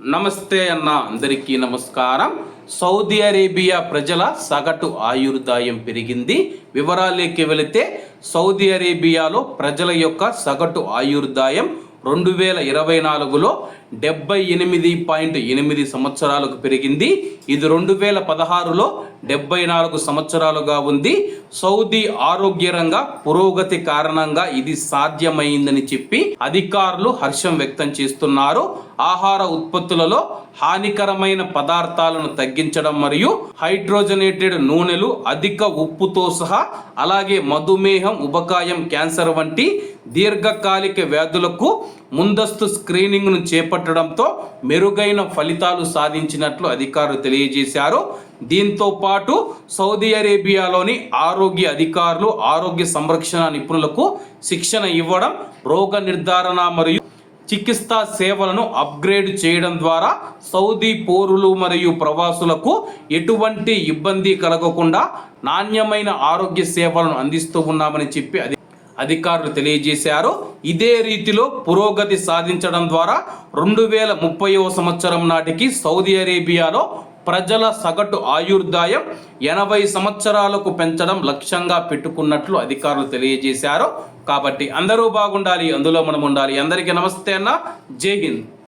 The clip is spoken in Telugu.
నమస్తే అన్న అందరికీ నమస్కారం. సౌదీ అరేబియా ప్రజల సగటు ఆయుర్దాయం పెరిగింది. వివరాలకి వెళితే సౌదీ అరేబియాలో ప్రజల యొక్క సగటు ఆయుర్దాయం రెండు వేల ఇరవై నాలుగులో డెబ్బై ఎనిమిది పాయింట్ ఎనిమిది సంవత్సరాలకు పెరిగింది. ఇది రెండు వేల పదహారులో డెబ్బై నాలుగు సంవత్సరాలుగా ఉంది. సౌదీ ఆరోగ్య రంగ పురోగతి కారణంగా ఇది సాధ్యమైందని చెప్పి అధికారులు హర్షం వ్యక్తం చేస్తున్నారు. ఆహార ఉత్పత్తులలో హానికరమైన పదార్థాలను తగ్గించడం మరియు హైడ్రోజనేటెడ్ నూనెలు అధిక ఉప్పుతో సహా అలాగే మధుమేహం ఉబకాయం క్యాన్సర్ వంటి దీర్ఘకాలిక వ్యాధులకు ముందస్తు స్క్రీనింగ్ను చేపట్టడంతో మెరుగైన ఫలితాలు సాధించినట్లు అధికారులు తెలియజేశారు. దీంతో పాటు సౌదీ అరేబియాలోని ఆరోగ్య అధికారులు ఆరోగ్య సంరక్షణ నిపుణులకు శిక్షణ ఇవ్వడం రోగ నిర్ధారణ మరియు చికిత్సా సేవలను అప్గ్రేడ్ చేయడం ద్వారా సౌదీ పౌరులు మరియు ప్రవాసులకు ఎటువంటి ఇబ్బంది కలగకుండా నాణ్యమైన ఆరోగ్య సేవలను అందిస్తూ ఉన్నామని చెప్పి అధికారులు తెలియజేశారు. ఇదే రీతిలో పురోగతి సాధించడం ద్వారా రెండు వేల ముప్పైవ సంవత్సరం నాటికి సౌదీ అరేబియాలో ప్రజల సగటు ఆయుర్దాయం ఎనభై సంవత్సరాలకు పెంచడం లక్ష్యంగా పెట్టుకున్నట్లు అధికారులు తెలియజేశారు. కాబట్టి అందరూ బాగుండాలి అందులో మనం ఉండాలి. అందరికీ నమస్తే అన్న. జై హింద్.